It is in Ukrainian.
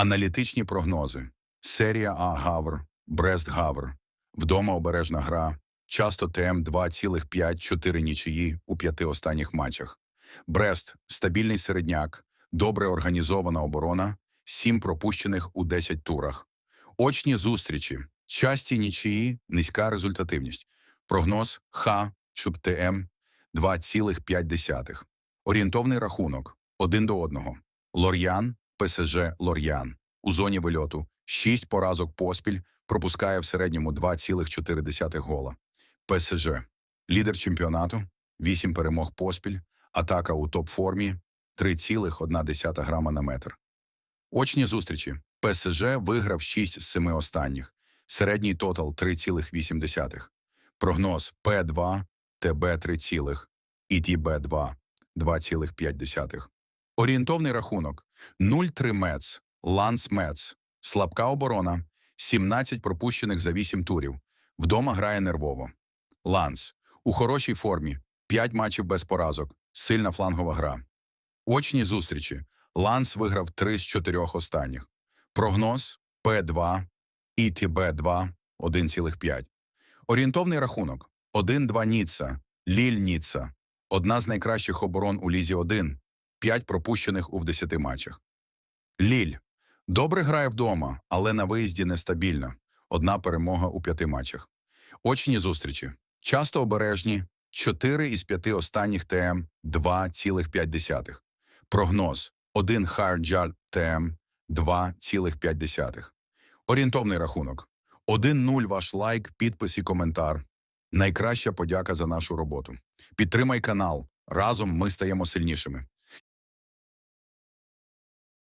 Аналітичні прогнози. Серія А Гавр, Брест Гавр. Вдома обережна гра. Часто ТМ 2,5-4 нічиї у п'яти останніх матчах. Брест стабільний середняк, добре організована оборона, 7 пропущених у 10 турах. Очні зустрічі, часті нічиї, низька результативність. Прогноз Х, щоб ТМ 2,5. Орієнтовний рахунок 1 до 1. Лор'ян, ПСЖ Лор'ян. У зоні вильоту 6 поразок поспіль, пропускає в середньому 2,4 гола. ПСЖ. Лідер чемпіонату, 8 перемог поспіль, атака у топ-формі, 3,1 грама на метр. Очні зустрічі. ПСЖ виграв 6 з 7 останніх. Середній тотал 3,8. Прогноз П2, ТБ 3, і ТБ2 2,5. Орієнтовний рахунок 0-3 Мец, Ланс Мец, слабка оборона, 17 пропущених за 8 турів. Вдома грає нервово. Ланс у хорошій формі, 5 матчів без поразок, сильна флангова гра. Очні зустрічі. Ланс виграв 3 з 4 останніх. Прогноз П2 і ТБ2 1,5. Орієнтовний рахунок 1-2 Ніцца, Ліль Ніцца. Одна з найкращих оборон у Лізі 1, 5 пропущених у 10 матчах. Ліль. Добре грає вдома, але на виїзді нестабільна. Одна перемога у п'яти матчах. Очні зустрічі. Часто обережні. 4 із 5 останніх ТМ 2,5. Прогноз 1 Харджаль ТМ 2,5. Орієнтовний рахунок. 1-0 ваш лайк, підпис і коментар. Найкраща подяка за нашу роботу. Підтримай канал. Разом ми стаємо сильнішими.